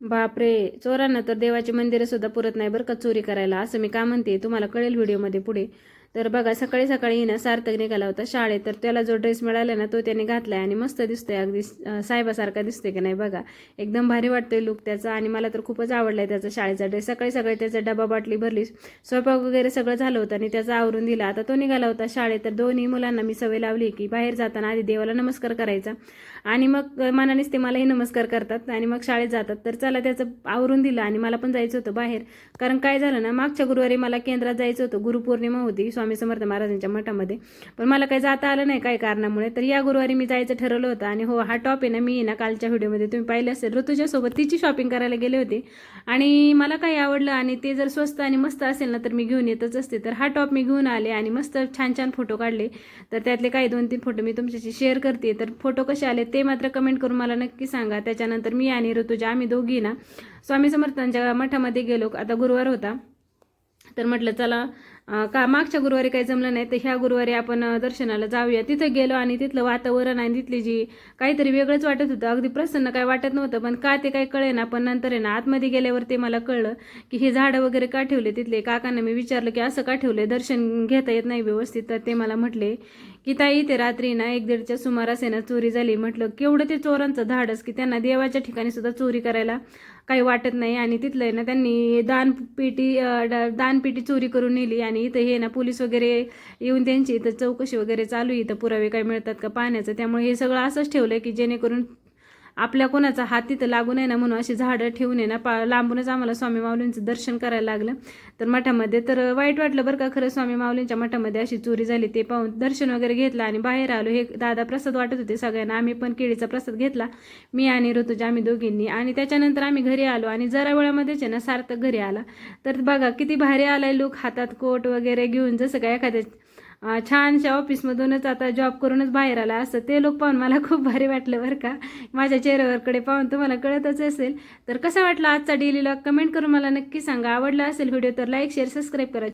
बापरे चोरांना तर देवाचे मंदिरं सुद्धा पुरत नाही बरं का चोरी करायला. असं मी का म्हणते? तुम्हाला कळेल व्हिडिओमध्ये पुढे. तर बघा सकाळी सकाळी ना सार्थक निघाला होता शाळेत. तर त्याला जो ड्रेस मिळाला ना तो त्याने घातलाय आणि मस्त दिसतोय. अगदी साहेबासारखा दिसतोय की नाही बघा. एकदम भारी वाटतोय लुक त्याचा आणि मला तर खूपच आवडलाय त्याचा शाळेचा ड्रेस सकाळी सकाळी त्याचा डबा बाटली भरली. स्वयंपाक वगैरे सगळं झालं होतं आणि त्याचा आवरून दिला. आता तो निघाला होता शाळेत. तर दोन्ही मुलांना मी सवय लावली की बाहेर जाताना आधी देवाला नमस्कार करायचा. आणि मग मनानेच ते मलाही नमस्कार करतात आणि मग शाळेत जातात. तर चला त्याचं आवरून दिलं आणि मला पण जायचं होतं बाहेर. कारण काय झालं ना मागच्या गुरुवारी मला केंद्रात जायचं होतं. गुरुपौर्णिमा होती. स्वामी समर्थ महाराजांच्या मठामध्ये. पण मला काही जाता आलं नाही काही कारणामुळे. तर या गुरुवारी मी जायचं ठरवलं होतं. आणि हो हा टॉप आहे ना मी ना कालच्या व्हिडिओमध्ये तुम्ही पाहिले असेल. ऋतुजासोबत तिची शॉपिंग करायला गेले होते. आणि मला काही आवडलं आणि ते जर स्वस्त आणि मस्त असेल ना तर मी घेऊन येतच असते. तर हा टॉप मी घेऊन आले आणि मस्त छान छान फोटो काढले. तर त्यातले काही दोन तीन फोटो मी तुमच्याशी शेअर करते. तर फोटो कसे आले ते मात्र कमेंट करून मला नक्की सांगा. त्याच्यानंतर मी आणि ऋतुजा आम्ही दोघी ना स्वामी समर्थांच्या मठामध्ये गेलो. आता गुरुवार होता. तर म्हटलं चला का मागच्या गुरुवारी काही जमलं नाही तर ह्या गुरुवारी आपण दर्शनाला जाऊया. तिथं गेलो आणि तिथलं वातावरण आणि तिथली जी काहीतरी वेगळंच वाटत होतं. अगदी प्रसन्न काय वाटत नव्हतं पण का ते काही कळे ना पण नंतर आहे ना आतमध्ये गेल्यावर ते मला कळलं की हे झाडं वगैरे का ठेवले तिथले? काकांना मी विचारलं की असं का ठेवले दर्शन घेता येत नाही व्यवस्थित. तर ते मला म्हटले की ताई ते रात्री ना एक दीडच्या सुमारास आहे ना चोरी झाली. म्हटलं केवढं ते चोरांचं धाडस की त्यांना देवाच्या ठिकाणी सुद्धा चोरी करायला काही वाटत नाही. आणि तिथलं आहे ना त्यांनी दानपेटी दानपेटी चोरी करून नेली आणि इथं हे ना पोलीस वगैरे येऊन त्यांची इथं चौकशी वगैरे चालू आहे. इथं पुरावे काय मिळतात का पाण्याचं त्यामुळे हे सगळं असंच ठेवलं आहे की जेणेकरून आपल्या कोणाचा हात तिथं लागू नये ना म्हणून अशी झाडं ठेवून आहे ना. पा लांबूनच आम्हाला स्वामी माऊलींचं दर्शन करायला लागलं. तर मठामध्ये तर वाईट वाटलं बरं का खरं स्वामी माऊलींच्या मठामध्ये अशी चोरी झाली. ते पाहून दर्शन वगैरे घेतलं आणि बाहेर आलो. हे दादा प्रसाद वाटत होते सगळ्यांना. आम्ही पण केळीचा प्रसाद घेतला. मी आणि ऋतुजा आम्ही दोघींनी. आणि त्याच्यानंतर आम्ही घरी आलो आणि जरा वेळामध्येच आहे ना सार्थक घरी आला. तर बघा किती भारी आलाय लोक हातात कोट वगैरे घेऊन. जसं काय एखाद्या छानशा ऑफिसमधूनच आता जॉब करूनच बाहेर आला असतं ते लोक पाहून मला खूप भारी वाटलं बरं का. माझ्या चेहऱ्यावरकडे पाहून तुम्हाला कळतच असेल. तर कसा वाटला आजचा डेली लॉग कमेंट करून मला नक्की सांगा. आवडला असेल व्हिडिओ तर लाईक शेअर सबस्क्राईब करा.